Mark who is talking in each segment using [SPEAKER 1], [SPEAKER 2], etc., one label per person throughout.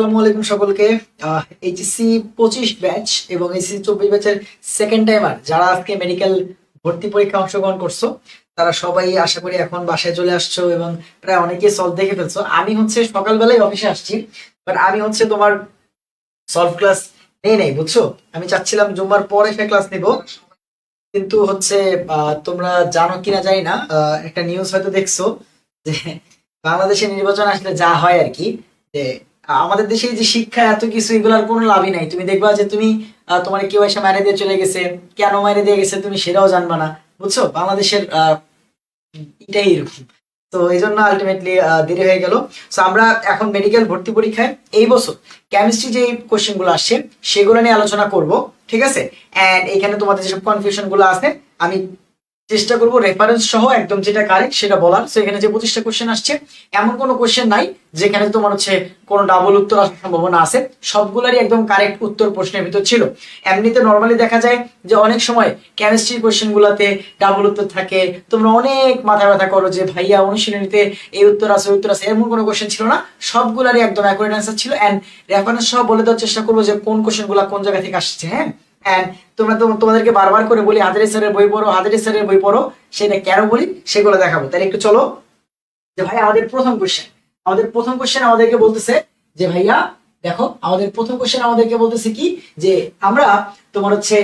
[SPEAKER 1] আসসালামু আলাইকুম সকলকে। এইচএসসি পঁচিশ ব্যাচ এবং এইচএসসি চব্বিশ ব্যাচের সেকেন্ড টাইমার যারা আজকে মেডিকেল ভর্তি পরীক্ষা অংশগ্রহণ করছ, তারা সবাই আশা করি এখন বাসায় চলে আসছো এবং প্রায় অনেকে সলভ দেখে ফেলছো। আমি হচ্ছে সকালবেলায় অফিসে আসছি বাট আমি হচ্ছে তোমার সলভ ক্লাস নেই নেই, বুঝছ? আমি চাচ্ছিলাম জুম্মার পরে সে ক্লাস নিব, কিন্তু হচ্ছে তোমরা জানো কিনা জানি না একটা নিউজ হয়তো দেখছ যে বাংলাদেশে নির্বাচন আসলে যা হয় আর কি, যে আমাদের দেশে যে শিক্ষা, এত কিছু, এগুলোর কোনো লাভই নাই। তুমি দেখবা যে তুমি তোমার কেউ এসে মাইরে দিয়ে চলে গেছে, কেন মাইরে দিয়ে গেছে তুমি সেটাও জানবা না, বুঝছ? বাংলাদেশের এটাই এরকম। তো এই জন্য আলটিমেটলি দেরি হয়ে গেল। তো আমরা এখন মেডিকেল ভর্তি পরীক্ষায়। এই বছর কেমিস্ট্রি যে কোশ্চেনগুলো আসছে, সেগুলো নিয়ে আলোচনা করব, ঠিক আছে? এন্ড এখানে তোমাদের যেসব কনফিউশনগুলো আছে, আমি চেষ্টা করব রেফারেন্স সহ একদম যেটা কারেক্ট সেটা বলার। তো এখানে যে পঁচিশটা কোশ্চেন আসছে, এমন কোনো কোশ্চেন নাই, যেখানে তোমার হচ্ছে কোনো ডাবল উত্তর আসার সম্ভাবনা আছে। সবগুলারই একদম কারেক্ট উত্তর প্রশ্নের ভিতর ছিল। এমনিতে নর্মালি দেখা যায় যে অনেক সময় কেমিস্ট্রি কোশ্চেন গুলাতে ডাবল উত্তর থাকে। তোমরা অনেক মাথা ব্যথা করো যে, ভাইয়া, অনুশীলনীতে এই উত্তর আছে উত্তর আছে। এমন কোনো কোশ্চেন ছিল না। সবগুলারই একদম অ্যাকুরেট অ্যান্সার ছিল। এন্ড রেফারেন্স সহ বলে দেওয়ার চেষ্টা করব যে, কোন কোশ্চেনগুলা কোন জায়গা থেকে আসছে হ্যাঁ? এন্ড তোমরা তো তোমাদেরকে বারবার করে বলি, হাজারি স্যারের বই পড়ো, হাজারি স্যারের বই পড়ো, সেটা কেন বলি? সেগুলো দেখাবো। তাহলে একটু চলো। যে ভাই আমাদের প্রথম কোশ্চেন আমাদের প্রথম কোশ্চেন আমাদেরকে বলতেছে যে ভাইয়া, দেখো, আমাদের প্রথম কোশ্চেন আমাদেরকে বলতেছে কি? যে আমরা তোমার হচ্ছে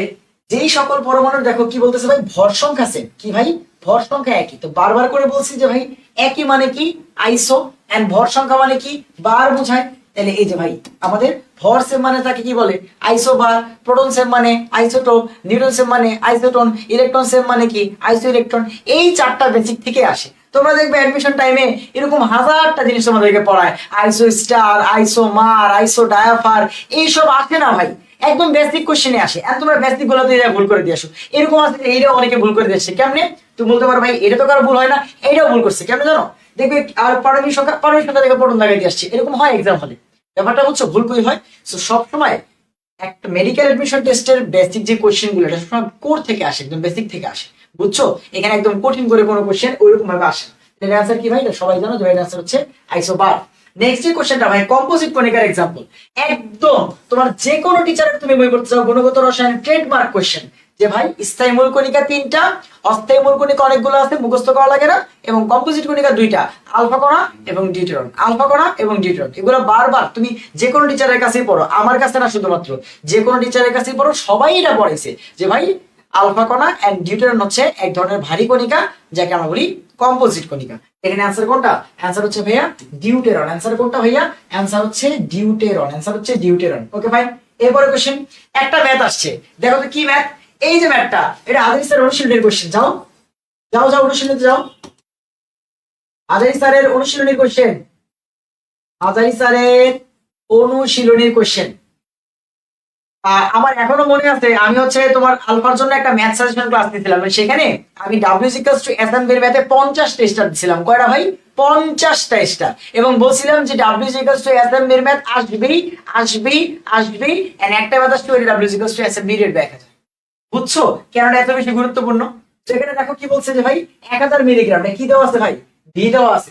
[SPEAKER 1] যেই সকল পরমাণুর দেখো, কি বলতেছে ভাই? ভর সংখ্যা সেম কি ভাই? ভর সংখ্যা একই। তো বারবার করে বলছি যে ভাই, একই মানে কি? আইসো এন্ড ভর সংখ্যা মানে কি? বার বোঝায়। তাহলে এই যে ভাই, আমাদের ভর সেম মানে তাকে কি বলে? আইসো বার প্রোটন সেম মানে আইসোটোপ, নিউট্রন সেম মানে আইসোটোন, ইলেকট্রন সেম মানে কি? আইসো ইলেকট্রন এই চারটা বেসিক থেকে আসে। তোমরা দেখবে অ্যাডমিশন টাইমে এরকম হাজারটা জিনিস তোমাদেরকে পড়ায়। আইসো স্টার আইসো মার আইসো ডায়াফার এইসব আসে না ভাই। একদম বেসিক কোশ্চেনে আসে। আর তোমরা বেসিক গুলোতে যা ভুল করে দিয়ে আসো। এরকম আছে যে এইটাও অনেকে ভুল করে দিয়েছে কেমনে? তুমি বলতে পারো ভাই, এটা তো কারও ভুল হয় না এইটাও ভুল করছে। কেমনে জানো? দেখবে আর পারমিক সংখ্যা পারমিক সংখ্যা থেকে পটন লাগাই দিয়ে আসছে। এরকম হয় এক্সাম হলে ব্যাপারটা হচ্ছে ভুল কই হয়। সো সবসময় একটা মেডিকেল এডমিশন টেস্টের বেসিক যে কোশ্চেনগুলো, এটা সবসময় কোর থেকে আসে, একদম বেসিক থেকে আসে। বুঝছ? এখানে একদম কঠিন করে কোনো কোশ্চেন ওইরকম ভাবে আসে এর অ্যান্সার কি ভাই? এটা সবাই জানো এর অ্যান্সার হচ্ছে আইসোবার নেক্সট যে কোশ্চেনটা ভাই কম্পোজিট কণিকার এক্সাম্পল একদম তোমার যে কোনো টিচারের তুমি বই পড়তে চাও, গুণগত রসায়ন ট্রেডমার্ক কোশ্চেন যে ভাই, স্থায়ী মূল কণিকা তিনটা, অস্থায়ী মূল কণিকা অনেকগুলো আছে, মুখস্থ করা লাগে না, এবং কম্পোজিট কণিকা দুইটা আলফা কণা এবং ডিউটেরন আলফা কণা এবং ডিউটেরন এগুলো বারবার তুমি যে কোনো টিচারের কাছেই পড়ো, আমার কাছে না শুধুমাত্র যে কোনো টিচারের কাছেই পড়ো, সবাই এটা পড়াইছে যে ভাই আলফা কণা এন্ড ডিউটেরন হচ্ছে এক ধরনের ভারী কণিকা, যাকে আমরা বলি কম্পোজিট কণিকা। এখানে অ্যান্সার কোনটা? অ্যান্সার হচ্ছে ভাইয়া ডিউটেরন অ্যান্সার কোনটা ভাইয়া? অ্যান্সার হচ্ছে ডিউটেরন অ্যান্সার হচ্ছে ডিউটেরন ওকে ভাই এরপরে কোশ্চেন একটা ম্যাথ আসছে। দেখো তো কি ম্যাথ এই যে ম্যাথটা এটা আদারি স্যার অনুশীলনের কোশ্চেন যাও। যাও যাও অনুশীলনীতে যাও। আদারি স্যারের অনুশীলনীর কোশ্চেন আদারি স্যারের অনুশীলনীর কোশ্চেন আমার এখনও মনে আছে, আমি হচ্ছে তোমার আলফার জন্য একটা ম্যাথ সাজেশন ক্লাস দিয়েছিলাম সেখানে আমি ডাব্লিউ সিকাস টু এর ম্যাথে পঞ্চাশ টেস্টার দিছিলাম। কয়টা ভাই? পঞ্চাশটা স্টার এবং বলছিলাম যে ডাব্লিউ সিকাস টু এর ম্যাথ আসবেই আসবেই আসবেই। একটা ম্যাথ আসবে ডাব্লিউ সিকাস টু আছে বুঝছ? কেন এটা এত বেশি গুরুত্বপূর্ণ। সেখানে দেখো কি বলছে যে ভাই, এক হাজার মিলিগ্রাম কি দেওয়া আছে ভাই? ভি দেওয়া আছে।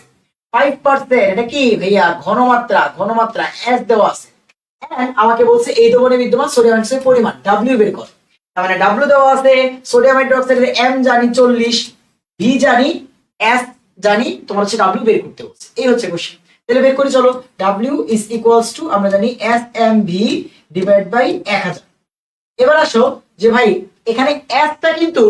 [SPEAKER 1] ফাইভ পার্সেন্ট এটা কি ভাইয়া? ঘনমাত্রা ঘনমাত্রা এস দেওয়া আছে। আমাকে বলছে এই দ্রবণে বিদ্যমান সোডিয়াম হাইড্রোক্সাইডের পরিমাণ ডাব্লিউ বের কর। তার মানে ডাব্লিউ দেওয়া আছে সোডিয়াম হাইড্রোক্সাইডের এম জানি চল্লিশ ভি জানি এস জানি, তোমার হচ্ছে ডাব্লিউ বের করতে বলছে। এই হচ্ছে কোশ্চেন তাহলে বের করি, চলো। ডাব্লিউ ইজ ইকুয়ালস টু আমরা জানি S M V divide by এক হাজার। এবার আসো যে ভাই, এখানে এসটা কিন্তু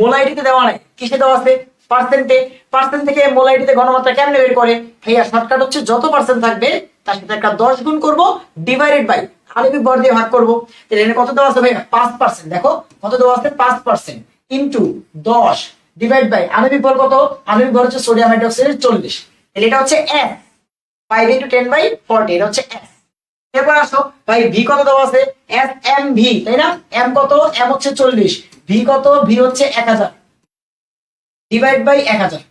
[SPEAKER 1] মোলাইটিতে দেওয়া নাই। কিসে দেওয়া আছে? পার্সেন্টে পার্সেন্ট থেকে মোলাইটিতে ঘনমাত্রা কেমনে বের করে? ভাইয়া শর্টকাট হচ্ছে যত পার্সেন্ট থাকবে, তার সাথে একটা দশ গুণ করব ডিভাইডেড বাই আণবিক ভর দিয়ে ভাগ করব। তাহলে এখানে কত দেওয়া আছে ভাই পাঁচ পার্সেন্ট দেখো, কত দেওয়া আছে? পাঁচ পার্সেন্ট ইন্টু দশ ডিভাইড বাই আণবিক ভর কত? আণবিক ভর হচ্ছে সোডিয়াম হাইড্রোক্সাইডের চল্লিশ। তাহলে এটা হচ্ছে S five into ten by forty এটা হচ্ছে এস এরপর আসো, ভাই ভি কত দেওয়া আছে? এস এম ভি তাই না? এম কত? এম হচ্ছে চল্লিশ। ভি কত? ভি হচ্ছে এক হাজার। ডিভাইড বাই এক হাজার।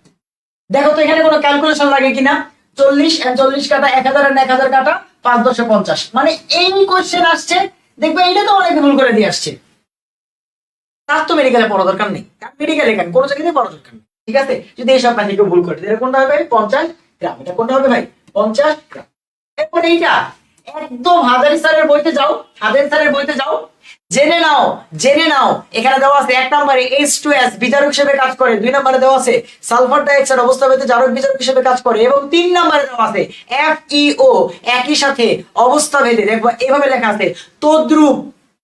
[SPEAKER 1] দেখো তো এখানে কোনো ক্যালকুলেশন লাগে কিনা? চল্লিশ চল্লিশ কাটা, এক হাজার এক হাজার কাটা, পাঁচ দশে পঞ্চাশ। মানে এই কোশ্চেন আসছে, দেখবে এটা তো অনেক ভুল করে দিয়ে আসছে। তার তো মেডিকেলে পড়া দরকার নেই। মেডিকেলে কেন? কোনো জায়গায় পড়া দরকার নেই। ঠিক আছে? যদি এইসব প্যান কেউ ভুল করে এটা কোনটা হবে? পঞ্চাশ গ্রাম। এটা কোনটা হবে ভাই? পঞ্চাশ গ্রাম। এরপর এইটা একদম হাজারি স্যারের বইতে যাও, হাজারি স্যারের বইতে যাও। জেনে নাও জেনে নাও, এখানে দেওয়া আছে এক নম্বরে এইচ টু এস বিচারক হিসেবে কাজ করে। দুই নম্বরে দেওয়া আছে সালফার ডাইঅক্সাইড, অবস্থা পেতে জারক বিচারক হিসেবে কাজ করে। এবং তিন নম্বরে দেওয়া আছে এফ ইও একই সাথে অবস্থা ভেদে। দেখব, এভাবে লেখা আছে, তদ্রুপ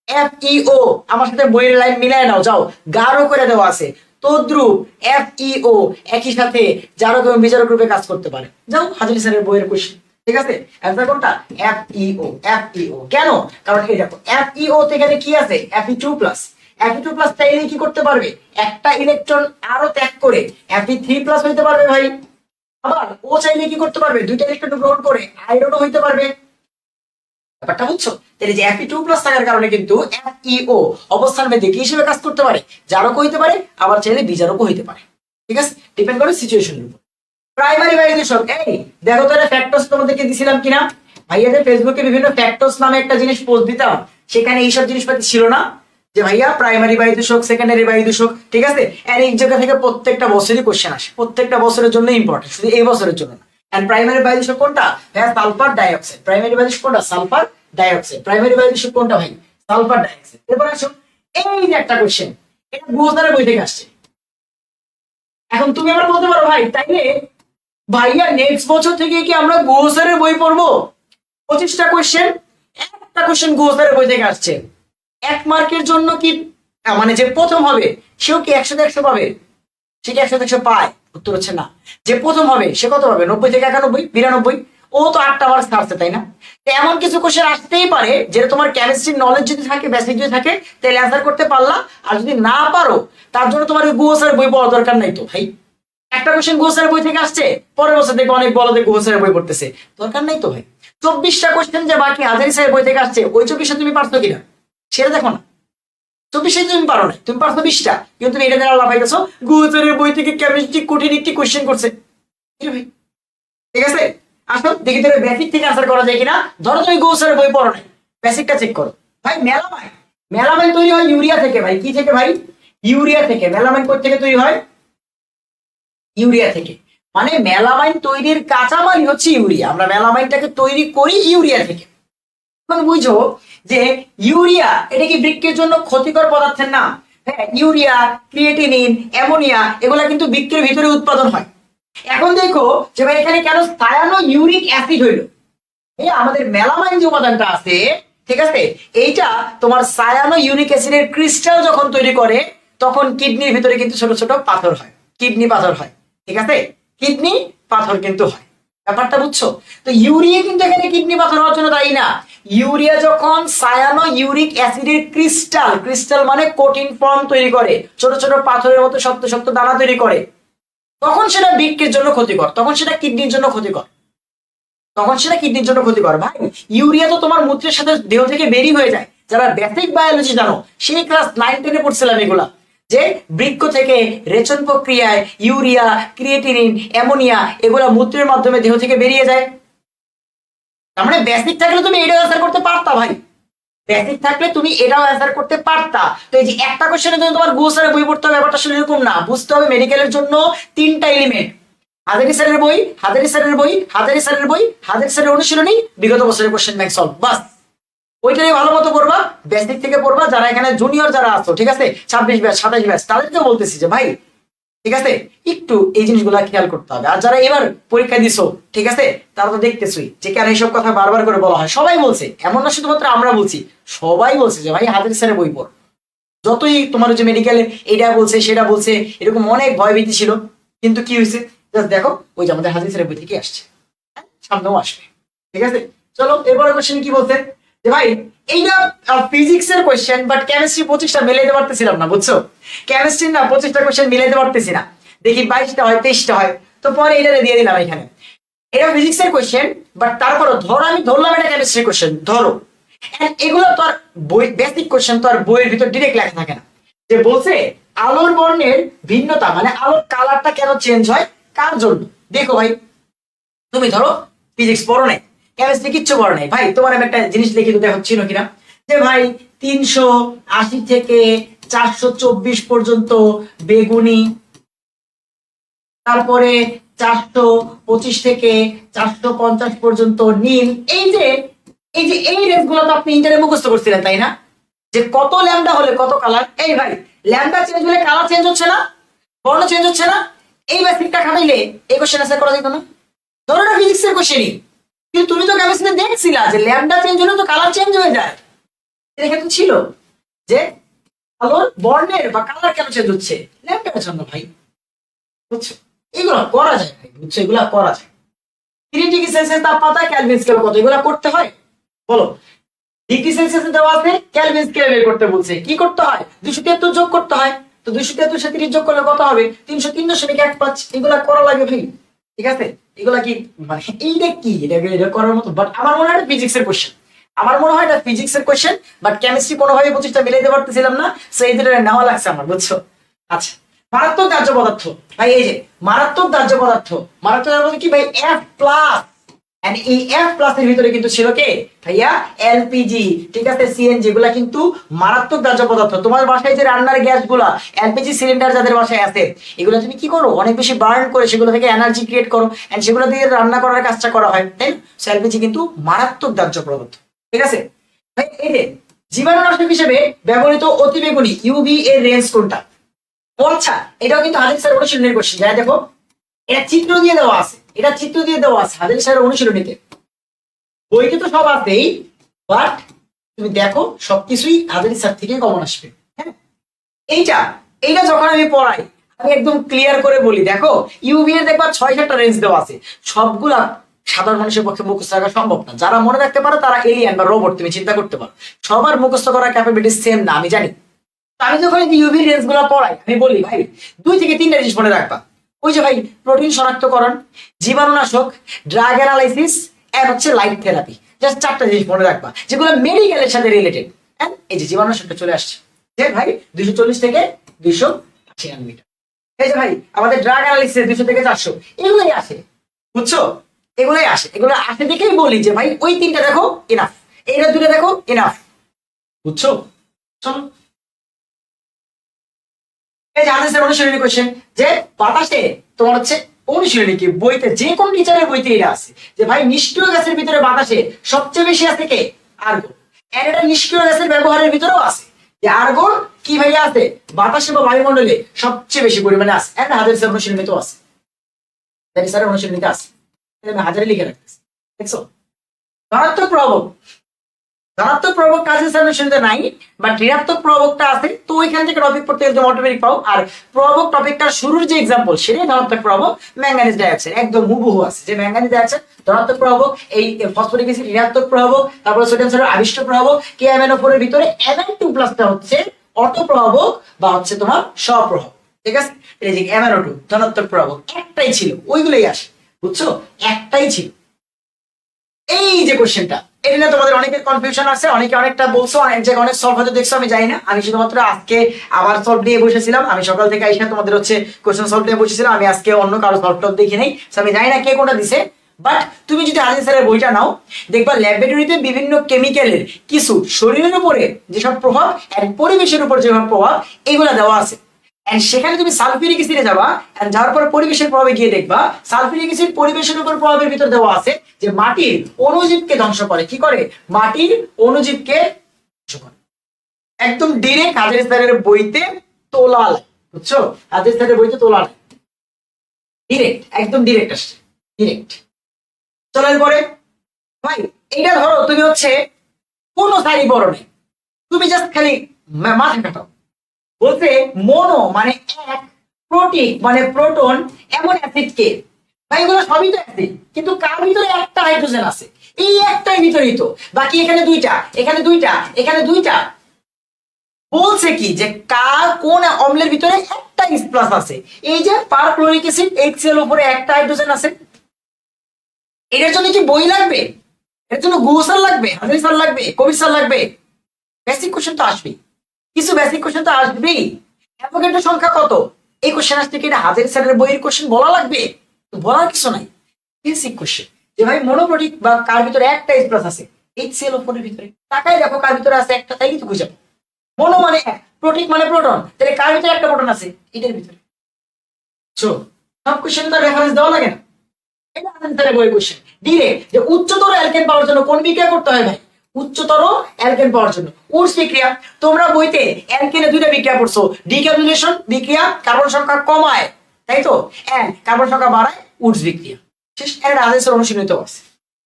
[SPEAKER 1] এফ ইও আমার সাথে বইয়ের লাইন মিলায় নাও, যাও। গাঢ় করে দেওয়া আছে, তদ্রুপ এফ ইও একই সাথে জারক এবং বিচারক রূপে কাজ করতে পারে। যাও, হাজারি স্যারের বইয়ের কোশ্চেন ঠিক আছে? অ্যান্সার কোনটা? এফ ইও এফ ইও কেন? কারণ এই দেখো এফ ইও থেকে কি আছে? F E two plus F two plus চাইলে কি করতে পারবে? একটা ইলেকট্রন আরও ত্যাগ করে এফ থ্রি প্লাস হইতে পারবে ভাই। আবার ও চাইলে কি করতে পারবে? দুইটা ইলেকট্রন গ্রহণ করে আয়রনও হইতে পারবে। ব্যাপারটা বুঝছ? তাহলে যে এফি টু প্লাস থাকার কারণে কিন্তু এফ ইও অবস্থান ভেদে কি হিসেবে কাজ করতে পারে? জারকও হইতে পারে, আবার চাইলে বিজারকও হইতে পারে। ঠিক আছে? ডিপেন্ড করে সিচুয়েশনের উপর। প্রাইমারি ভ্যালিডেশন এই, দেখো তো এটা ফ্যাক্টরস তোমাদেরকে দিছিলাম কিনা? ভাইয়াদের ফেসবুকে বিভিন্ন ফ্যাক্টরস নামে একটা জিনিস পোস্ট দিতাম। সেখানে এইসব জিনিসপাতি ছিল না। যে ভাইয়া প্রাইমারি বায়ু দূষক সেকেন্ডারি বায়ু দূষক ঠিক আছে? আর এই জায়গা থেকে প্রত্যেকটা বছরই কোশ্চেন আসে। প্রত্যেকটা বছরের জন্য ইম্পর্টেন্ট শুধু এই বছরের জন্য না। এন্ড প্রাইমারি বায়ু দূষক কোনটা? ভাইয়া সালফার ডাইঅক্সাইড প্রাইমারি বায়ু দূষক কোনটা? সালফার ডাইঅক্সাইড প্রাইমারি বায়ু দূষক কোনটা ভাই সালফার ডাইঅক্সাইড এরপর আসো, এই যে একটা কোশ্চেন এটা গুহতারের বই থেকে আসছে। এখন তুমি আবার বলতে পারো ভাই, তাইলে ভাইয়া নেক্সট বছর থেকে কি আমরা গোসারের বই পড়ব? পঁচিশটা কোয়েশ্চেন একটা কোয়েশ্চেন গোসারের বই থেকে আসছে। এক মার্কের জন্য কি মানে যে প্রথম হবে, সেও কি একশো একশো পাবে? সে কি একশো একশো পায়? উত্তর হচ্ছে না। যে প্রথম হবে, সে কত পাবে? নব্বই থেকে একানব্বই? বিরানব্বই? ও তো আটটা মার্কস ছাড়ছে তাই না? এমন কিছু কোশ্চেন আসতেই পারে, যেটা তোমার কেমিস্ট্রির নলেজ যদি থাকে বেসিক যদি থাকে, তাহলে অ্যান্সার করতে পারলা। আর যদি না পারো, তার জন্য তোমার ওই বই পড়া দরকার নাই তো, ভাই। একটা কোশ্চেন গোসারের বই থেকে আসছে। পরের বছর দেখবে অনেক বড় গোসারের বই পড়তেছে। দরকার নাই তো ভাই। চব্বিশটা কোশ্চেন যে বাকি হাজারি সাহেব বই থেকে আসছে, ওই চব্বিশটা তুমি পারছ কিনা? সেটা দেখো না। তুমি পারো না। তুমি পারছ বিশটা। কিন্তু তুমি এটা দ্বারা গেছো গোসারের বই থেকে কেমিস্ট্রি কঠিন একটি কোশ্চেন করছে। ভাই। ঠিক আছে? আসো দেখি তোর বেসিক থেকে আনসার করা যায় কিনা। ধরো তুমি গোসারের বই পড়ো নাই। বেসিকটা চেক করো। ভাই মেলামাইন মেলামাইন তৈরি হয় ইউরিয়া থেকে ভাই। কি থেকে ভাই? ইউরিয়া থেকে। মেলামাইন কোথা থেকে তৈরি হয়? ইউরিয়া থেকে। মানে মেলামাইন তৈরির কাঁচামালই হচ্ছে ইউরিয়া। আমরা মেলামাইনটাকে তৈরি করি ইউরিয়া থেকে। এখন বুঝো যে ইউরিয়া, এটা কি বৃক্ষের জন্য ক্ষতিকর পদার্থের নাম? হ্যাঁ ইউরিয়া, ক্রিয়েটিনিন, অ্যামোনিয়া, এগুলা কিন্তু বৃক্ষের ভিতরে উৎপাদন হয়। এখন দেখো যে ভাই, এখানে কেন সায়ানো ইউরিক অ্যাসিড হইল? এই আমাদের মেলামাইন যে উপাদানটা আছে, ঠিক আছে? এইটা তোমার সায়ানো ইউরিক অ্যাসিডের ক্রিস্টাল যখন তৈরি করে, তখন কিডনির ভিতরে কিন্তু ছোট ছোট পাথর হয়। কিডনি পাথর হয়। ঠিক আছে? কিডনি পাথর কিন্তু হয়। ব্যাপারটা বুঝছ? তো ইউরিয়া কিন্তু এখানে কিডনি পাথর হওয়ার জন্য দায়ী না। ইউরিয়া যখন সায়ানো ইউরিক অ্যাসিডের ক্রিস্টাল ক্রিস্টাল মানে কঠিন ফর্ম তৈরি করে, ছোট ছোট পাথরের মতো শক্ত শক্ত দানা তৈরি করে, তখন সেটা বৃক্কের জন্য ক্ষতিকর, তখন সেটা কিডনির জন্য ক্ষতিকর। তখন সেটা কিডনির জন্য ক্ষতিকর। ভাই, ইউরিয়া তো তোমার মূত্রের সাথে দেহ থেকে বেরিয়ে হয়ে যায়। যারা বেসিক বায়োলজি জানো, সেই ক্লাস নাইন টেনে পড়ছিলাম এগুলা। যে বৃক্ষ থেকে রেচন প্রক্রিয়ায় ইউরিয়া, ক্রিয়েটিনিন, অ্যামোনিয়া এগুলো মূত্রের মাধ্যমে দেহ থেকে বেরিয়ে যায়। তার মানে বেসিক থাকলে তুমি এটাও অ্যান্সার করতে পারতা ভাই। বেসিক থাকলে তুমি এটাও অ্যান্সার করতে পারতা। তো এই যে একটা কোশ্চেনের জন্য তোমার গোসারে বই পড়তে হবে, ব্যাপারটা আসলে এরকম না। বুঝতে হবে মেডিকেলের জন্য তিনটা এলিমেন্ট হাজারি স্যারের বই, হাজারি স্যারের বই, হাজারি স্যারের বই, হাজারি স্যারের অনুশীলনী, বিগত বছরের কোশ্চেন ব্যাংক সলভ বাস। ওইটাই ভালো মতো পড়বা বেসিক থেকে পড়বা যারা এখানে জুনিয়র যারা আছো ঠিক আছে? ছাব্বিশ ব্যাচ সাতাশ ব্যাচ তাদেরকে বলতেছি যে ভাই ঠিক আছে? একটু এই জিনিসগুলো খেয়াল করতে হবে। আর যারা এবার পরীক্ষা দিছো ঠিক আছে? তারা তো দেখতেছই যে কেন এইসব কথা বারবার করে বলা হয়। সবাই বলছে এমন না শুধুমাত্র আমরা বলছি সবাই বলছে যে ভাই হাতের স্যারের বই পড়। যতই তোমার যে মেডিকেলে এটা বলছে সেটা বলছে এরকম অনেক ভয়ভীতি ছিল। কিন্তু কি হয়েছে? দেখো ওই যে আমাদের হাজির স্যারের বই থেকে আসছে। হ্যাঁ, সামনেও আসবে। ঠিক আছে? চলো এরপরে কোশ্চেন কি বলছে? যে ভাই, এইটা ফিজিক্স এর কোয়েশ্চেন বাট কেমিস্ট্রি পঁচিশটা মিলাইতে পারতেছিলাম না, বুঝছ? কেমিস্ট্রি না, পঁচিশটা কোয়েশ্চেন মিলাইতে পারতেছি না। দেখি বাইশটা হয়, তেইশটা হয়। তো পরে এটা দিয়ে দিলাম এখানে। এটা ফিজিক্স এর কোয়েশ্চেন বাট তারপরও ধরো, আমি ধরলাম এটা কেমিস্ট্রি কোয়েশ্চেন ধরো। এগুলো তো আর বই বেসিক কোয়েশ্চেন তো আর বইয়ের ভিতর ডিরেক্ট লেখা থাকে না। যে বলছে, আলোর বর্ণের ভিন্নতা মানে আলোর কালারটা কেন চেঞ্জ হয়? কার জন্য? দেখো ভাই। তুমি ধরো ফিজিক্স পড়ো নাই। কেমিস্ট্রি কিচ্ছু পড়ো নাই। ভাই, তোমার আমি একটা জিনিস লিখে দিতে হচ্ছিল কিনা? যে ভাই, তিনশো আশি থেকে চারশো চব্বিশ পর্যন্ত বেগুনি, তারপরে চারশো পঁচিশ থেকে চারশো পঞ্চাশ পর্যন্ত নীল। এই যে এই যে, এই রেঞ্জগুলো তো আপনি ইন্টারে মুখস্থ করছিলেন, তাই না? যে কত ল্যামডা হলে কত কালার এই ভাই ল্যামডা চেঞ্জ হলে কালার চেঞ্জ হচ্ছে না, বর্ণ চেঞ্জ হচ্ছে না। এই বেসিকটা খাটাইলে এই কোশ্চেন আনসার করা যেত না। ধরো না ফিজিক্সের কোশ্চেনই কিন্তু তুমি তো কেমিস্ট্রিতে দেখছিলা যে ল্যামডা চেঞ্জ হলে তো কালার চেঞ্জ হয়ে যায়। এটা তো ছিল যে আলোর বর্ণের বা কালার কেন চেঞ্জ হচ্ছে? ল্যামডার জন্য ভাই? বুঝছ? এগুলো করা যায় ভাই, বুঝছ? এগুলো করা যায়। থ্রি ডিগ্রি সেলসিয়াস তাপমাত্রা ক্যালভিন স্কেল কত? এগুলো করতে হয়? বলো। ডিগ্রি সেলসিয়াসে দেওয়া আছে ক্যালভিন স্কেল বের করতে বলছে। কি করতে হয়? দুশো তিয়াত্তর যোগ করতে হয়। তো দুশো তিয়াত্তর সাথে যোগ করলে কত হবে? তিনশো তিন দশমিক এক পাঁচ। এগুলা করা লাগে ভাই। ঠিক আছে? এগুলা কি মানে এইটা কি? এটা এটা করার মতো বাট আমার মনে হয় ফিজিক্স এর কোশ্চেন আমার মনে হয় এটা ফিজিক্স এর কোশ্চেন বাট কেমিস্ট্রি কোনোভাবে পঁচিশটা মিলাইতে পারতেছিলাম না সেই দুটো নেওয়া লাগছে আমার, বুঝছ? আচ্ছা মারাত্মক দাহ্য পদার্থ। ভাই, এই যে, মারাত্মক দাহ্য পদার্থ। মারাত্মক দাহ্য পদার্থ কি ভাই? এফ প্লাস এন্ড এই এফ প্লাস এর ভিতরে কিন্তু ছিল কে? ভাইয়া এলপিজি ঠিক আছে সিএনজি গুলা কিন্তু মারাত্মক দাহ্য পদার্থ। তোমার বাসায় যে রান্নার গ্যাসগুলা এলপিজি সিলিন্ডার যাদের বাসায় আছে, এগুলো তুমি কি করো? অনেক বেশি বার্ন করে সেগুলো থেকে এনার্জি ক্রিয়েট করো এন্ড সেগুলো দিয়ে রান্না করার কাজটা করা হয়, তাই এলপিজি কিন্তু মারাত্মক দাহ্য পদার্থ। ঠিক আছে? ভাই, এই যে জীবাণুনাশক হিসেবে ব্যবহৃত অতিবেগুনি ইউভি এর রেঞ্জ কোনটা? আচ্ছা এটাও কিন্তু হাজির স্যার যাই দেখো, এটা চিত্র দিয়ে দেওয়া আছে। এটা চিত্র দিয়ে দেওয়া আছে হাজির স্যার অনুশীলনীতে। বইতে তো সব আছেই বাট তুমি দেখো, সবকিছুই হাজির স্যার থেকে কমন আসবে হ্যাঁ? এইটা এইটা যখন আমি পড়াই, আমি একদম ক্লিয়ার করে বলি, দেখো ইউভি এর দেখবা ছয় সাতটা রেঞ্জ দেওয়া আছে। সবগুলা সাধারণ মানুষের পক্ষে মুখস্থ রাখা সম্ভব না। যারা মনে রাখতে পারো তারা এলিয়ান বা রোবট তুমি চিন্তা করতে পারো। সবার মুখস্থ করার ক্যাপাবিলিটি সেম না, আমি জানি। আমি যখন ইউভি রেঞ্জগুলো পড়াই, আমি বলি, ভাই, দুই থেকে তিনটা জিনিস মনে রাখবা। ওই যে ভাই, প্রোটিন শনাক্তকরণ, জীবাণুনাশক ড্রাগ অ্যানালাইসিস আর হচ্ছে লাইট থেরাপি জাস্ট চারটা জিনিস মনে রাখবা, যেগুলো মেডিকেলের সাথে রিলেটেড হ্যাঁ এই যে জীবাণুনাশকটা চলে আসছে। যে ভাই, দুইশো চল্লিশ থেকে দুইশো আশি মিটার এই যে ভাই, আমাদের ড্রাগ অ্যানালিসিস দুইশো থেকে চারশো, এগুলোই আসে। বুঝছ? এগুলোই আসে। এগুলো আসে দেখেই বলি যে ভাই, ওই তিনটা দেখো এনাফ এইটা দুটো দেখো এনাফ বুঝছ? চলো। এই যে আনসার অনুশীলনী কোশ্চেন যে বাতাসে তোমার হচ্ছে অনুশীলনী কি? বইতে যে কোন টিচারের বইতে এটা আছে। যে ভাই, নিষ্ক্রিয় গ্যাসের ভিতরে বাতাসে সবচেয়ে বেশি আছে কে? আর্গন। এটা নিষ্ক্রিয় গ্যাসের ব্যবহারের ভিতরেও আছে। যে আর্গন কি ভাইয়া আছে? বাতাসে বা বায়ুমণ্ডলে সবচেয়ে বেশি পরিমাণে আছে। এন্ড হাজার স্যার অনুশীলনীতেও আছে। জানি স্যার অনুশীলনীতে আছে। হাজারে লিখে রাখতেছি। দেখছ? ধনাত্মক প্রভাব। ধনাত্মক প্রভাব কাজের সলিউশনটা নাই বাট ঋণাত্মক প্রভাবকটা আছে, তো ওইখান থেকে টপিক পড়তে একদম অটোমেটিক পাও। আর প্রভাবক টপিকটার শুরুর যে এক্সাম্পল সেটাই ধনাত্মক প্রভাবক ম্যাঙ্গানিজ ডাইঅক্সাইড একদম হুবহু আছে, যে ম্যাঙ্গানিজ ডাইঅক্সাইড ধনাত্মক প্রভাবক, এই ফসফরিক অ্যাসিড ঋণাত্মক প্রভাবক, তারপরে সোডিয়াম সালফার আবিষ্ট প্রভাবক কে অ্যামিনোফোরের ভিতরে এমএন টু প্লাসটা হচ্ছে অটো প্রভাবক বা হচ্ছে তোমার স্বপ্রভাবক। ঠিক আছে? এই যে এমএনও টু ধনাত্মক প্রভাবক, একটাই ছিল, ওইগুলোই আসে, বুঝছ? একটাই ছিল। এই যে কোশ্চেনটা এটা নিয়ে তোমাদের অনেকের কনফিউশন আছে, অনেকে অনেকটা বলছো, অনেক জায়গায় অনেক সলভ হয়তো দেখছ, আমি জানি না। আমি শুধুমাত্র আজকে আবার সলভ নিয়ে বসেছিলাম। আমি সকাল থেকে আইসা তোমাদের হচ্ছে কোশ্চেন সলভ নিয়ে বসেছিলাম। আমি আজকে অন্য কারও সলভ টলভ দেখি নাই আমি জানি না কে কোনটা দিছে। বাট তুমি যদি আজিজ স্যারের বইটা নাও, দেখবা ল্যাবরেটরিতে বিভিন্ন কেমিক্যালের কিছু শরীরের উপরে যেসব প্রভাব, এক পরিবেশের উপর যেসব প্রভাব, এগুলো দেওয়া আছে। এন্ড সেখানে তুমি সালফিউরিক অ্যাসিডে যাবা এন্ড যাওয়ার পর পরিবেশের প্রভাবে গিয়ে দেখবা সালফিউরিক অ্যাসিড পরিবেশের উপর প্রভাবের ভিতর দেওয়া আছে যে মাটির অণুজীবকে ধ্বংস করে। কি করে? মাটির অণুজীবকে ধ্বংস করে। একদম ডিরেক্ট হাজার স্যারের বইতে তোলা লাই, বুঝছ? হাজার স্যারের বইতে তোলা ডিরেক্ট একদম ডিরেক্ট আসছে ডিরেক্ট চলার পরে ভাই এইটা ধরো তুমি হচ্ছে কোনো সাইডই পড়ো নাই তুমি জাস্ট খালি মাথা কাটাও। বলতে মনো মানে এক প্রোটিন মানে প্রোটন এমন অ্যাসিড কে। এগুলো সবই তো অ্যাসিড কিন্তু কার ভিতরে একটা হাইড্রোজেন আছে? এই একটাই বিতরিত বাকি এখানে দুইটা এখানে দুইটা এখানে দুইটা। বলছে কি যে কার কোন অম্লের ভিতরে একটা প্লাস আছে? এই যে পার ক্লোরিক অ্যাসিড এইচসিএল উপরে একটা হাইড্রোজেন আছে। এটার জন্য কি বই লাগবে? এর জন্য গুহ স্যার লাগবে, হাজারি সার লাগবে কবির সার লাগবে? বেসিক কোশ্চেন তো আসবেই। কিছু বেসিক কোশ্চেন তো আসবেই। অ্যাভোকেটের সংখ্যা কত? এই কোশ্চেন আসতে কি এটা হাজারি স্যারের বইয়ের কোশ্চেন বলা লাগবে? তো বলার কিছু নাই। বেসিক কোশ্চেন যে ভাই মনোপ্রোটিক বা কার ভিতরে একটা এস প্লাস আছে? এইচসিএল উপরের ভিতরে। তাকাই দেখো কার ভিতরে আছে একটা তাই কিন্তু খুঁজে মনো মানে প্রোটিক মানে প্রোটন তাহলে কার ভিতরে একটা প্রোটন আছে? এটার ভিতরে। সো সব কোশ্চেন তো রেফারেন্স দেওয়া লাগে না। এটা আনসারে বই কোশ্চেন ডিরেক্ট যে উচ্চতর অ্যালকেন পাওয়ার জন্য কোন বিক্রিয়া করতে হয় ভাই? উচ্চতর অ্যালকেন পাওয়ার জন্য। উডস বিক্রিয়া, তোমরা বইতে অ্যালকেনে দুইটা বিক্রিয়া পড়ছো। ডিক্যাবুলেশন বিক্রিয়া, কার্বন সংখ্যা কমায়, তাই তো? হ্যাঁ কার্বন সংখ্যা বাড়ায় উডস বিক্রিয়া। শেষ, এটা আদেশের অনুশীলিত আছে।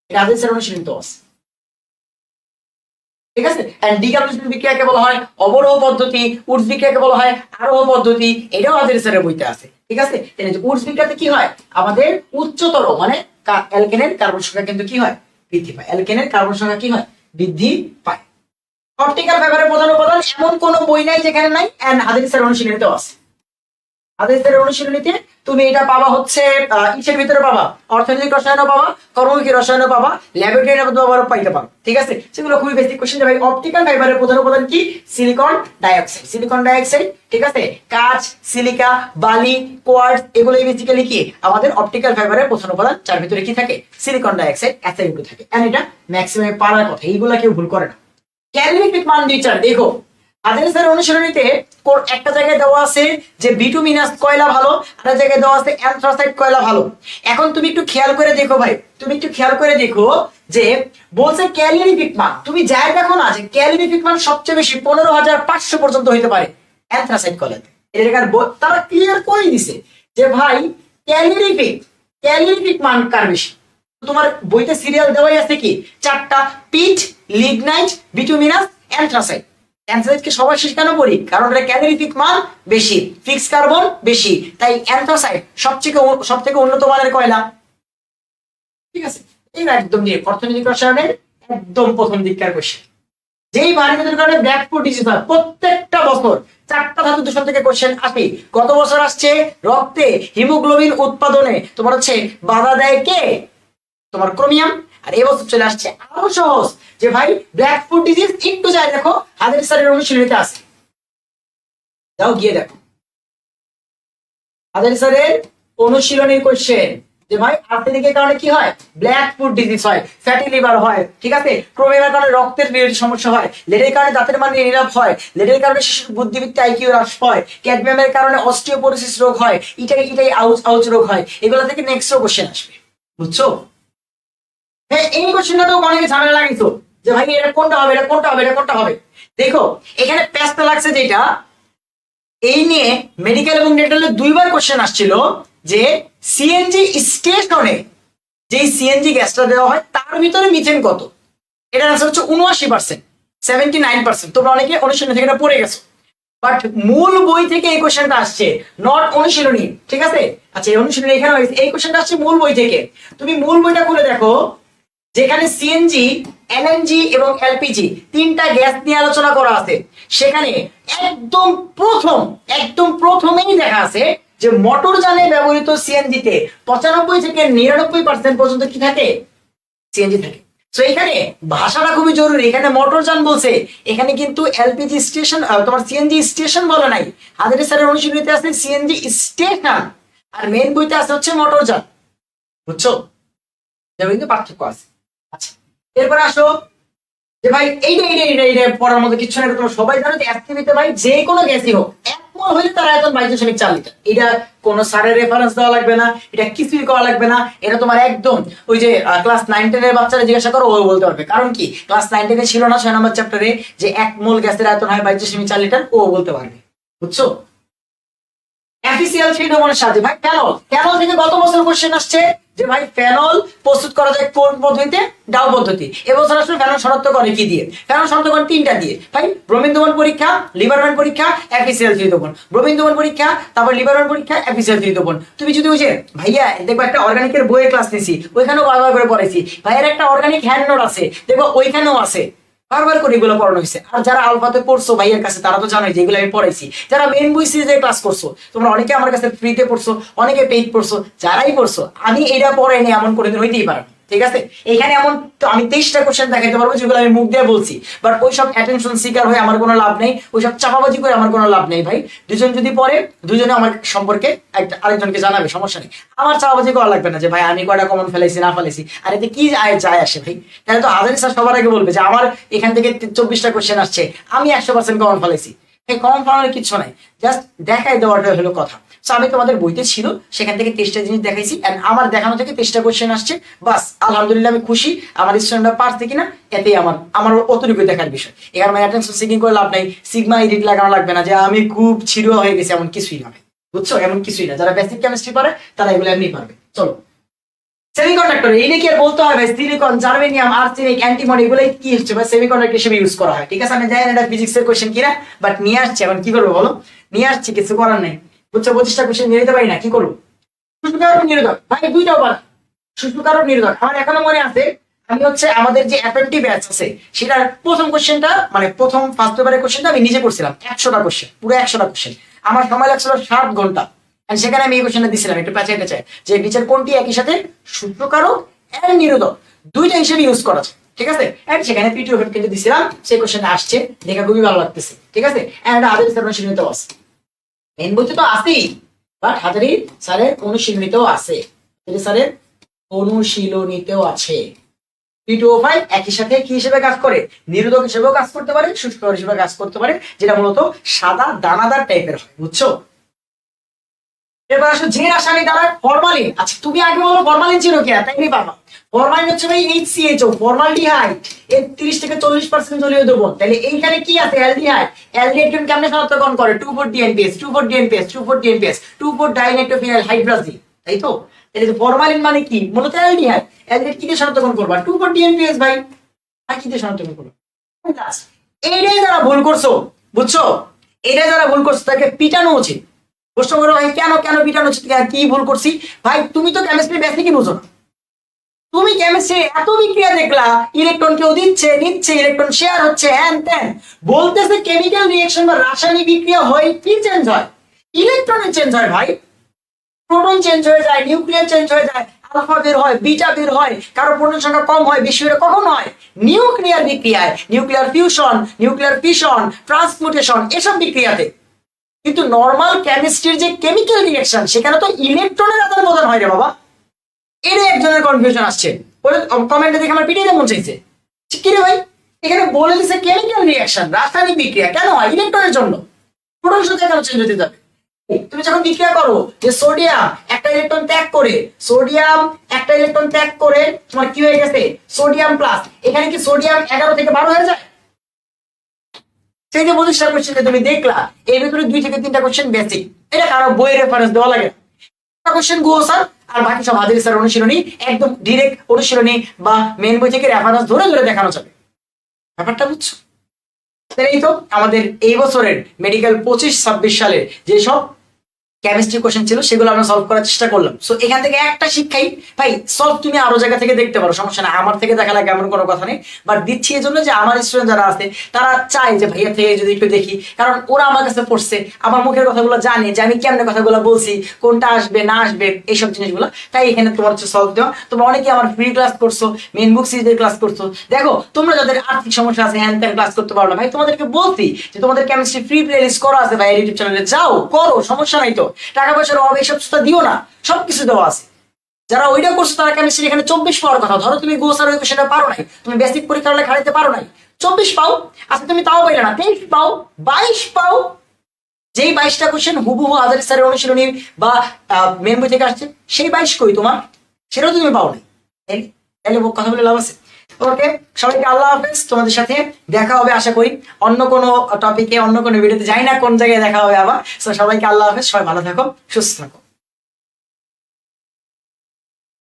[SPEAKER 1] আদেশের অনুশীলিত আছে। ঠিক আছে? এন্ড ডিকামনেশন বিক্রিয়াকে বলা হয় অবরোহ পদ্ধতি উডস বিক্রিয়াকে বলা হয় আরোহ পদ্ধতি, এটাও স্যারের বইতে আছে। ঠিক আছে? উডস বিক্রিয়াতে কি হয়? আমাদের উচ্চতর মানে অ্যালকেনের কার্বন সংখ্যা কিন্তু কি হয়? বৃদ্ধি পায়। অ্যালকেনের কার্বন সংখ্যা কি হয়? বৃদ্ধি পায়। অপটিক্যাল ফাইবারের প্রধান উপাদান এমন কোন বই নাই যেখানে নাই এন্ড হাদিসের অনুশীলনীতে আছে। আদেশের অনুশীলনীতে তুমি এটা পাবা হচ্ছে ইসের ভিতরে পাবা, অর্থনৈতিক রসায়নও পাবা, কর্মমুখী রসায়নও পাবা ল্যাবরেটরি পাবা পাইতে পারো, ঠিক আছে? সেগুলো খুবই বেসিক কোশ্চেন ভাই অপটিক্যাল ফাইবারের প্রধান উপাদান কি? সিলিকন ডাইঅক্সাইড সিলিকন ডাইঅক্সাইড ঠিক আছে? কাঁচ সিলিকা বালি কোয়ার্টজ এগুলো বেসিক্যালি কি? আমাদের অপটিক্যাল ফাইবারের প্রধান উপাদান, যার ভিতরে কি থাকে? সিলিকন ডাইঅক্সাইড অ্যাসাইডগুলো থাকে। এন্ড এটা ম্যাক্সিমাম পারার কথা, এইগুলা কেউ ভুল করে না। ক্যালোরিফিক মান বিচার, দেখো অনুশীলনীতে কোর- একটা জায়গায় দেওয়া আছে যে বিটুমিনাস কয়লা ভালো আর জায়গায় দেওয়া আছে অ্যান্থ্রাসাইড কয়লা ভালো। এখন তুমি একটু খেয়াল করে দেখো ভাই, তুমি একটু খেয়াল করে দেখো যে বলছে ক্যালোরিফিক মান, তুমি যাই দেখো না যে ক্যালোরিফিক মান সবচেয়ে বেশি পনেরো হাজার পাঁচশো পর্যন্ত হইতে পারে অ্যান্থ্রাসাইড কয়লাতে। ব- তারা ক্লিয়ার করে দিছে যে ভাই, ক্যালোরিফিক ক্যালোরিফিক মান কার বেশি? তোমার বইতে সিরিয়াল দেওয়াই আছে কি? চারটা পিট লিগনাইট বিটুমিনাস অ্যান্থ্রাসাইড অ্যান্থ্রাসাইডকে সবার শেষ কেন পড়ি কারণ এটা ক্যালোরিফিক মান বেশি ফিক্স কার্বন বেশি। তাই অ্যান্থ্রাসাইড সবথেকে সব থেকে উন্নত মানের কয়লা? ঠিক আছে এই একদম নিয়ে অর্থনৈতিক রসায়নের একদম প্রথম দিককার কোশ্চেন যেই বাড়ির কারণে ব্যাকফুট ডিজিজ হয়, প্রত্যেকটা বছর চারটা ধাতু দূষণ থেকে কোশ্চেন আসে। গত বছর আসছে রক্তে হিমোগ্লোবিন উৎপাদনে। তোমার হচ্ছে বাধা দেয় কে? তোমার ক্রোমিয়াম। আর এবছর চলে আসছে আরও সহজ। যে ভাই ব্ল্যাক ফুড ডিজিজ একটু যায়, দেখো হাজার স্যারের অনুশীলনীতে আছে। যাও গিয়ে দেখো। হাজার স্যারের অনুশীলনীর কোশ্চেন যে ভাই আর্সেনিকের কারণে কি হয়? ব্ল্যাক ফুড ডিজিজ হয় ফ্যাটি লিভার হয়, ঠিক আছে? ক্রোমিয়ামের কারণে রক্তের সমস্যা হয় লেডের কারণে দাঁতের মানে নীরব হয় লেডের কারণে শিশুর বুদ্ধিবৃত্তি আইকিউ হ্রাস হয় ক্যাডমিয়ামের কারণে অস্টিওপোরোসিস রোগ হয় ইটাই ইটাই আউচ আউচ রোগ হয়। এগুলো থেকে নেক্সট কোশ্চেন আসবে। বুঝছ? হ্যাঁ এই কোশ্চেনটা তো অনেকে ঝামেলা লাগিয়েছো। যে ভাই, এটা কোনটা হবে? এটা কোনটা হবে? এটা কোনটা হবে? দেখো, এখানে প্যাচটা লাগছে যেটা, এই নিয়ে মেডিকেল এবং ডেন্টালে দুইবার কোশ্চেন আসছিল যে সিএনজি স্টেশনে যে সিএনজি গ্যাসটা দেওয়া হয়, তার ভিতরে মিথেন কত? এটা আনসার হচ্ছে উনআশি পার্সেন্ট সেভেন্টি নাইন পার্সেন্ট তোমরা অনেকে অনুশীলন থেকে পড়ে গেছো। বাট মূল বই থেকে এই কোশ্চেনটা আসছে নট অনুশীলনী, ঠিক আছে? আচ্ছা এই অনুশীলনী এখানে এই কোশ্চেনটা আসছে মূল বই থেকে। তুমি মূল বইটা খুলে দেখো, যেখানে সিএনজি এলএনজি এবং এলপিজি তিনটা গ্যাস নিয়ে আলোচনা করা আছে। সেখানে একদম প্রথম, একদম প্রথমেই দেখা আছে যে মোটর যানে ব্যবহৃত সিএনজিতে পঁচানব্বই থেকে নিরানব্বই পার্সেন্ট পর্যন্ত কি থাকে? সিএনজি থাকে। তো এখানে ভাষাটা খুবই জরুরি। এখানে মোটর যান বলছে, এখানে কিন্তু এলপিজি স্টেশন তোমার সিএনজি স্টেশন বলে নাই। হাজারি স্যারের অনুশীলনীতে আছে সিএনজি স্টেশন আর মেন বইতে আছে হচ্ছে মোটর যান। বুঝছ? কিন্তু পার্থক্য আছে। এরপর আসো। যে ভাই এইটা এইটা এইটা এইটা পড়ার মধ্যে কিছু না তোমরা সবাই জানো যে অ্যাক্টিভিতে ভাই যে কোনো গ্যাসই হোক, এক মোল হলে তার আয়তন বাইশ দশমিক চার লিটার। এটা কোনো সারের রেফারেন্স দেওয়া লাগবে না, এটা কিছুই করা লাগবে না, এটা তোমার একদম ওই যে ক্লাস নাইন টেনের বাচ্চারা জিজ্ঞাসা করো, ও বলতে পারবে। কারণ কি? ক্লাস নাইন টেনে ছিল না ছয় নম্বর চ্যাপ্টারে যে এক মোল গ্যাসের আয়তন হয় বাইশ দশমিক চার লিটার, ও বলতে পারবে। বুঝছ? অফিসিয়াল ডোমনের সাথে ভাই ফেনল ফেনল থেকে গত বছর কোশ্চেন আসছে? যে ভাই ফেনল প্রস্তুত করা যায় কোন পদ্ধতিতে? ডাউ পদ্ধতি। এবছর আসলে ফেনল শনাক্ত করে কি দিয়ে? ফেনল শনাক্ত করে তিনটা দিয়ে। ভাই ব্রোমিন পরীক্ষা লিভারম্যান পরীক্ষা অফিসিয়াল থ্রি দমন। ব্রোমিন পরীক্ষা, তারপর লিভারম্যান পরীক্ষা অফিসিয়াল থ্রি দমন। তুমি যদি বুঝে ভাইয়া, দেখব একটা অর্গানিকের বইয়ের ক্লাস নিছি, ওইখানেও বারবার করে পড়েছি ভাইয়ের একটা অর্গানিক হ্যান্ড নোট আছে, দেখব ওইখানেও আছে। বারবার করে এগুলো পড়ানো হয়েছে আর যারা আলফাতে পড়ছো ভাইয়ের কাছে, তারা তো জানোই যে এগুলো আমি পড়াইছি যারা মেন বই সিরিজে ক্লাস করছ, তোমরা অনেকে আমার কাছে ফ্রিতে পড়ছো, অনেকে পেইড পড়ছো, যারাই পড়ছো, আমি এটা পড়াইনি, এমন কোনোদিন হইতেই পারে না। ঠিক আছে? এখানে এমন তো আমি তেইশটা কোশ্চেন দেখাতে পারব যেগুলো আমি মুখ দিয়ে বলছি। বাট ওইসব অ্যাটেনশন শিকার হয়ে আমার কোনো লাভ নেই, ওইসব চাপাবাজি করে আমার কোনো লাভ নেই ভাই। দুজন যদি পড়ে, দুজনে আমার সম্পর্কে একটা আরেকজনকে জানাবে, সমস্যা নেই। আমার চাপাবাজি করা লাগবে না যে, ভাই, আমি কয়টা কমন ফেলাইছি, না ফেলাইছি? আর এতে কি যায় যায় আসে ভাই? তাহলে তো হাজারি স্যার সবার আগে বলবে যে, আমার এখান থেকে চব্বিশটা কোশ্চেন আসছে, আমি একশো পার্সেন্ট কমন ফেলাইছি। এই কমন ফেলানোর কিছু নাই। জাস্ট দেখাই দেওয়াটা হলো কথা। আমি তোমাদের বইতে ছিল, সেখান থেকে তেইশটা জিনিস দেখাইছি, and আমার দেখানো থেকে তেইশটা কোশ্চেন আসছে। বাস, আলহামদুলিল্লাহ আমি খুশি, আমার স্টুডেন্টরা পারছে কিনা, এতেই আমার আমার অতটুকু দেখার বিষয়। এখানে আমার অ্যাটেনশন সিকিং করে লাভ নাই সিগমা এডিট লাগানো লাগবে না, যে আমি খুব ছিড়ুয়া হয়ে গেছি, এমন কিছুই না বুঝছ? এমন কিছুই না। যারা বেসিক কেমিস্ট্রি পারে, তারা এগুলো এমনি পারবে। চলো। সেমিকন্ডাক্টর এই নিয়ে কি আর বলতে হবে সিলিকন জার্মেনিয়াম আর্সেনিক অ্যান্টিমনি এগুলো কি হচ্ছে বা সেমিকন্ডাক্টর হিসেবে ইউজ করা হয়। ঠিক আছে? আমি জানি এটা ফিজিক্স এর কোশ্চেন কিনা বাট নিয়ে আসছে, এখন কি করব বলো? নিয়ে আসছি, কিছু করার নেই। বুঝছ পঁচিশটা কোশ্চেন নিয়ে নিতে পারি না, কি করব? শুষ্ককারক নিরোধক ভাই, দুইটাও পারা শুষ্ককারক নিরোধক আমার এখনও মনে আছে, আমি হচ্ছে আমাদের যে এফএমটি ব্যাচ আছে, সেটার প্রথম কোশ্চেনটা মানে প্রথম ফার্স্ট পেপারের কোশ্চেনটা আমি নিজে করছিলাম, একশোটা কোশ্চেন পুরো একশোটা কোশ্চেন আমার সময় লাগছিল সাত ঘণ্টা। আর সেখানে আমি এই কোশ্চেনটা দিছিলাম একটু পেঁচাইতে চাই, যে নিচের কোনটি একই সাথে সূত্রকারক এন্ড নিরোধক দুইটা হিসেবে ইউজ করা যায়, ঠিক আছে? এন্ড সেখানে পিটিও কিন্তু দিছিলাম, সেই কোশ্চেনটা আসছে, দেখা খুবই ভালো লাগতেছে, ঠিক আছে? এন্ড আদের অনুশীলনীতেও আছে। মেন বইতে তো আছেই। বাট হাজারি স্যারের অনুশীলনীতেও আছে। হাজারি স্যারের অনুশীলনীতেও আছে। পিটু একই সাথে কি হিসেবে কাজ করে? নিরোধক হিসেবেও কাজ করতে পারে শুষ্ক হিসেবে কাজ করতে পারে, যেটা মূলত সাদা দানাদার টাইপের হয়, বুঝছ? এবার আসো যে রাসায়নিক দ্বারা ফরমালিন আচ্ছা তুমি আগে বলো ফরমালিন ছিল কি? তাই নিয়ে পারবা ফরমালিন হচ্ছে ভাই এইচসিএইচও ফরমালডিহাইড এর 30 থেকে 40% জলীয় দ্রবণ তাহলে এইখানে কি আছে? অ্যালডিহাইড অ্যালডিহাইড কেমন শনাক্তকরণ করে? 2 4 ডিএনপিএস 2 4 ডিএনপিএস 2 4 ডিএনপিএস 2 4 ডাইনাইট্রোফিনাইল হাইড্রাজি তাই তো? তাহলে ফরমালিন মানে কি? মূলত অ্যালডিহাইড অ্যালডিহাইড কি দিয়ে শনাক্তকরণ করবা? 2 4 ডিএনপিএস ভাই। আর কি দিয়ে শনাক্তকরণ করবা? এইটাই যারা ভুল করছ, বুঝছ? এটাই যারা ভুল করছ, তাকে পিটানো উচিত। প্রশ্ন করো ভাই কেন কেন উচিত কি ভুল করছি? ভাই তুমি তো কেমিস্ট্রি বেসিকই বুঝো না। তুমি কেমিস্ট্রি এত বিক্রিয়া দেখলা ইলেকট্রন কেউ দিচ্ছে নিচ্ছে ইলেকট্রন শেয়ার হচ্ছে হ্যান ত্যান। বলতেছে কেমিক্যাল রিয়েকশন বা রাসায়নিক বিক্রিয়া হয় কি চেঞ্জ হয়? ইলেকট্রনের চেঞ্জ হয় ভাই। প্রোটন চেঞ্জ হয়ে যায় নিউক্লিয়ার চেঞ্জ হয়ে যায় আলফা বের হয় বিটা বের হয় কারও প্রোটন সংখ্যা কম হয় বেশি হয়, কখন হয়? নিউক্লিয়ার বিক্রিয়ায়। Nuclear fusion nuclear fission transmutation এসব বিক্রিয়াতে। কিন্তু নর্মাল কেমিস্ট্রির যে কেমিক্যাল রিয়েকশন সেখানে তো ইলেকট্রনের আদান প্রদান হয় রে বাবা। এর একজনের কনফিউশন আসছে। কমেন্টে দেখে আমার পিটিয়ে মন চাইছে। কি রে ভাই? এখানে বলে দিছে কেমিক্যাল রিয়েকশন রাসায়নিক বিক্রিয়া। কেন হয়? ইলেকট্রনের জন্য। প্রোটন সংখ্যা কেন চেঞ্জ হতে যাবে তুমি যখন বিক্রিয়া করো যে সোডিয়াম একটা ইলেকট্রন ত্যাগ করে সোডিয়াম একটা ইলেকট্রন ত্যাগ করে, তোমার কি হয়ে গেছে? সোডিয়াম প্লাস এখানে কি সোডিয়াম এগারো থেকে বারো হয়ে যায়? যে পঁচিশটা কোশ্চেন তুমি দেখলা। এর ভিতরে দুই থেকে তিনটা কোশ্চেন বেসিক এটা কারও বইয়ের রেফারেন্স দেওয়া লাগে। কোশ্চেন স্যার আর বাকি সব হাজির স্যার অনুশীলনী একদম ডিরেক্ট অনুশীলনী বা মেন বই থেকে রেফারেন্স ধরে ধরে দেখানো যাবে। ব্যাপারটা বুঝছ? এই তো আমাদের এই বছরের মেডিকেল পঁচিশ ছাব্বিশ সালের যেসব কেমিস্ট্রি কোশ্চেন ছিল, সেগুলো আমরা সলভ করার চেষ্টা করলাম। সো এখান থেকে একটা শিক্ষাই, ভাই সলভ তুমি আরও জায়গা থেকে দেখতে পারো, সমস্যা না আমার থেকে দেখা লাগে, এমন কোনো কথা নেই। বাট দিচ্ছি এই জন্য যে আমার স্টুডেন্ট যারা আছে, তারা চায় যে ভাইয়া থেকে যদি একটু দেখি। কারণ ওরা আমার কাছে পড়ছে, আমার মুখের কথাগুলো জানে যে আমি কেমনে কথাগুলো বলছি, কোনটা আসবে, না আসবে, এইসব জিনিসগুলো। তাই এখানে তোমার হচ্ছে সলভ দেওয়া। তোমরা অনেকে আমার ফ্রি ক্লাস করছ মেন বুক সিরিজের ক্লাস করছ। দেখো, তোমরা যাদের আর্থিক সমস্যা আছে হ্যান ত্যান ক্লাস করতে পারো না। ভাই, তোমাদেরকে বলছি যে তোমাদের কেমিস্ট্রি ফ্রি প্লে লিস্ট করা আছে, ভাই ইউটিউব চ্যানেলে যাও, করো, সমস্যা নাই তো। টাকা পয়সার অভাব এইসব দিও না, সবকিছু দেওয়া আছে। যারা ওইটা করছ, তারা কেমিস্ট্রি এখানে চব্বিশ পাওয়ার কথা? ধরো তুমি গোসার ওই সেটা পারো নাই। তুমি বেসিক পরীক্ষা হলে খাড়াইতে পারো নাই। চব্বিশ পাও? আচ্ছা তুমি তাও পাইলে না। তেইশ পাও? বাইশ পাও? যেই বাইশটা কোশ্চেন হুবহু হাজারি স্যারের অনুশীলনী বা মেন থেকে আসছে, সেই বাইশ কই তোমার? সেটাও তুমি পাও নাই। তাইলে কথা বলে লাভ আছে? ওকে, সবাইকে আল্লাহ হাফেজ। তোমাদের সাথে দেখা হবে, আশা করি। অন্য কোনো টপিকে অন্য কোনো ভিডিওতে যাই না কোন জায়গায় দেখা হবে আবার। সবাইকে আল্লাহ হাফেজ, সবাই ভালো থাকো, সুস্থ থাকো।